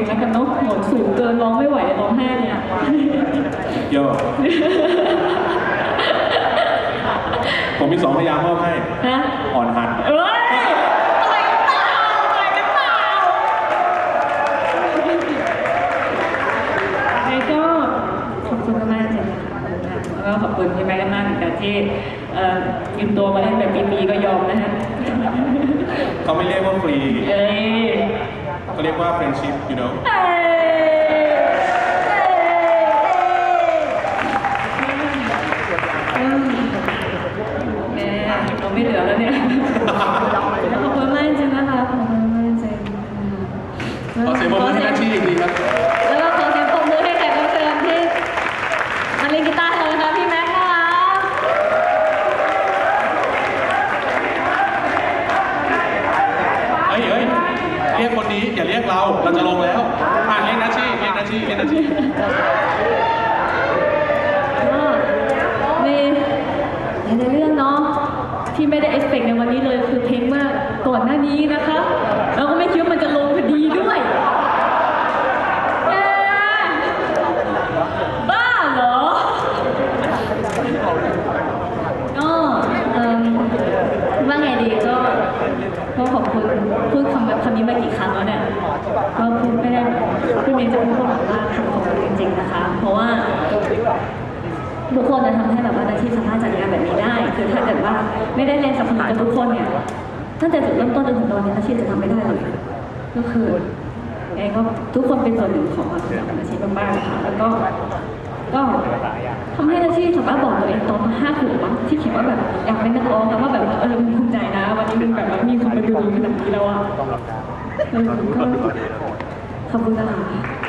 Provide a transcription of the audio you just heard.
งแล้วกันเนาะหมดสูงเกินร้องไม่ไหวร้องไห้เนี่ยโยผมมีสองพยางค์มอบให้ ฮะอ่อนหัด เอ้ยอะไรกันเปล่าอะไรกันเปล่าไอ้ก็ขอบคุณมากๆจริงๆแล้วก็ขอบคุณพี่แม่มากเหมือนกันที่เอ่อยืมตัวมาเล่นแบบปีๆก็ยอมนะฮะ เขาไม่เรียกว่าฟรี เอ้ย เขาเรียกว่า friendship you know เอ้ยเอ้ยแม่เราไม่เหลือแล้วเนี่ยขอบคุณมากจริงๆนะคะขอบคุณมากจริงๆขอเสียงปรบมือให้หน้าที่อีกทีครับ แล้วก็ขอเสียงปรบมือให้แขกรับเชิญที่มาเล่นกีตาร์ให้เรานะคะพี่แม็กซ์นะคะ เฮ้ยเฮ้ยเรียกคนนี้อย่า เราเราจะลงแล้วอะเรียกหน้าที่เรียกหน้าที่เรียกหน้าที่ก็ในในเรื่องเนาะที่ไม่ได้เอฟเฟกในวันนี้เลยคือเพลงว่าก่อนหน้านี้นะคะแล้วก็ไม่คิดว่ามันจะลงพอดีด้วยแหมบ้าเหรอ ก็เอิ่มว่าไงดีก็ก็ขอบคุณ พูดคำแบบคำนี้มากี่ครั้งแล้วเนี่ยก็พูดไม่ได้พี่เมย์จะพูดก็บอกว่าทำขอบคุณจริงๆนะคะ เพราะว่าทุกคนจะทำให้แบบว่าอาชีพสามารถจัดงานแบบนี้ได้ คือถ้าเกิดว่าไม่ได้เรียนสนับสนุนจากทุกคนเนี่ยตั้งแต่จุดเริ่มต้นจนถึงตอนนี้อาชีพจะทำไม่ได้เลยก็คือยังก็ทุกคนเป็นส่วนหนึ่งของอาชีพบ้างๆค่ะแล้วก็ก็ทำให้อาชีพสามารถบอกตัวเองตอนห้าขวบมั้งที่คิดว่าแบบอยากเป็นนักร้องแต่ว่าแบบเออ นมาดูขนาดนี้แล้วอะเออก็ขอบคุณนะคะ